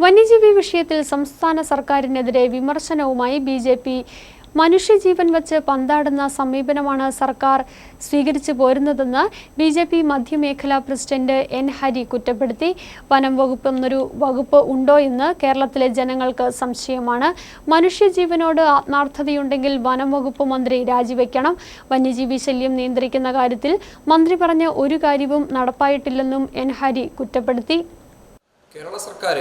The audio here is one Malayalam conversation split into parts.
വന്യജീവി വിഷയത്തിൽ സംസ്ഥാന സർക്കാരിനെതിരെ വിമർശനവുമായി ബി ജെ പി. മനുഷ്യജീവൻ വച്ച് പന്താടുന്ന സമീപനമാണ് സർക്കാർ സ്വീകരിച്ചു പോരുന്നതെന്ന് ബി ജെ പി മധ്യമേഖലാ പ്രസിഡന്റ് എൻ ഹരി കുറ്റപ്പെടുത്തി. വനം വകുപ്പ് എന്നൊരു വകുപ്പ് ഉണ്ടോ എന്ന് കേരളത്തിലെ ജനങ്ങൾക്ക് സംശയമാണ്. മനുഷ്യജീവനോട് ആത്മാർത്ഥതയുണ്ടെങ്കിൽ വനം വകുപ്പ് മന്ത്രി രാജിവെക്കണം. വന്യജീവി ശല്യം നിയന്ത്രിക്കുന്ന കാര്യത്തിൽ മന്ത്രി പറഞ്ഞ ഒരു കാര്യവും നടപ്പായിട്ടില്ലെന്നും എൻ ഹരി കുറ്റപ്പെടുത്തി. കേരള സർക്കാർ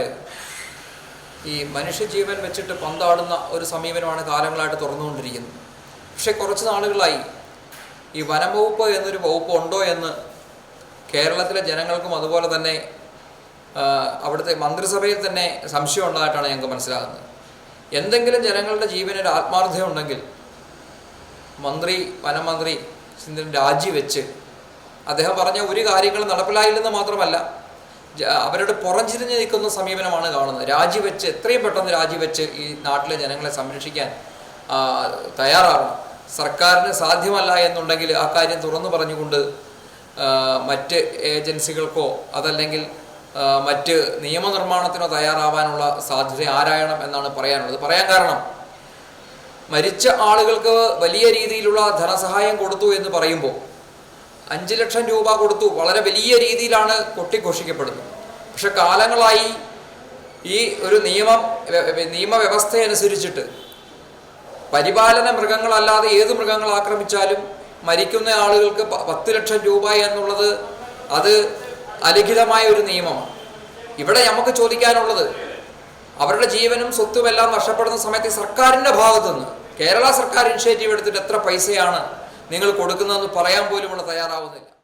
ഈ മനുഷ്യജീവൻ വെച്ചിട്ട് പന്താടുന്ന ഒരു സമീപനമാണ് കാലങ്ങളായിട്ട് തുറന്നുകൊണ്ടിരിക്കുന്നത്. പക്ഷേ കുറച്ച് നാളുകളായി ഈ വനം വകുപ്പ് എന്നൊരു വകുപ്പ് ഉണ്ടോ എന്ന് കേരളത്തിലെ ജനങ്ങൾക്കും അതുപോലെ തന്നെ അവിടുത്തെ മന്ത്രിസഭയിൽ തന്നെ സംശയം ഉള്ളതായിട്ടാണ് ഞങ്ങൾക്ക് മനസ്സിലാകുന്നത്. എന്തെങ്കിലും ജനങ്ങളുടെ ജീവനൊരു ആത്മാർത്ഥതയുണ്ടെങ്കിൽ മന്ത്രി വനമന്ത്രി രാജിവെച്ച് അദ്ദേഹം പറഞ്ഞ ഒരു കാര്യങ്ങളും നടപ്പിലായില്ലെന്ന് മാത്രമല്ല അവരുടെ പുറംചിരിഞ്ഞ് നിൽക്കുന്ന സമീപനമാണ് കാണുന്നത്. രാജിവെച്ച് എത്രയും പെട്ടെന്ന് രാജിവെച്ച് ഈ നാട്ടിലെ ജനങ്ങളെ സംരക്ഷിക്കാൻ തയ്യാറാകണം സർക്കാരിന് സാധ്യമല്ല എന്നുണ്ടെങ്കിൽ ആ കാര്യം തുറന്നു പറഞ്ഞുകൊണ്ട് മറ്റ് ഏജൻസികൾക്കോ അതല്ലെങ്കിൽ മറ്റ് നിയമനിർമ്മാണത്തിനോ തയ്യാറാവാനുള്ള സാധ്യത ആരായണം എന്നാണ് പറയാനുള്ളത്. പറയാൻ കാരണം മരിച്ച ആളുകൾക്ക് വലിയ രീതിയിലുള്ള ധനസഹായം കൊടുത്തു എന്ന് പറയുമ്പോൾ അഞ്ച് ലക്ഷം രൂപ കൊടുത്തു. വളരെ വലിയ രീതിയിലാണ് കൊട്ടിഘോഷിക്കപ്പെടുന്നത്. പക്ഷെ കാലങ്ങളായി ഈ ഒരു നിയമം വ്യ- വ്യ- നിയമവ്യവസ്ഥ അനുസരിച്ചിട്ട് പരിപാലന മൃഗങ്ങളല്ലാതെ ഏത് മൃഗങ്ങൾ ആക്രമിച്ചാലും മരിക്കുന്ന ആളുകൾക്ക് പത്ത് ലക്ഷം രൂപ എന്നുള്ളത് അത് അലിഖിതമായ ഒരു നിയമമാണ്. ഇവിടെ നമുക്ക് ചോദിക്കാനുള്ളത് അവരുടെ ജീവനും സ്വത്തും എല്ലാം നഷ്ടപ്പെടുന്ന സമയത്ത് സർക്കാരിന്റെ ഭാഗത്തുനിന്ന് കേരള സർക്കാർ ഇനിഷ്യേറ്റീവ് എടുത്തിട്ട് എത്ര പൈസയാണ് നിങ്ങൾ കൊടുക്കുന്നതെന്ന് പറയാൻ പോലും ഇവിടെ തയ്യാറാവുന്നില്ല.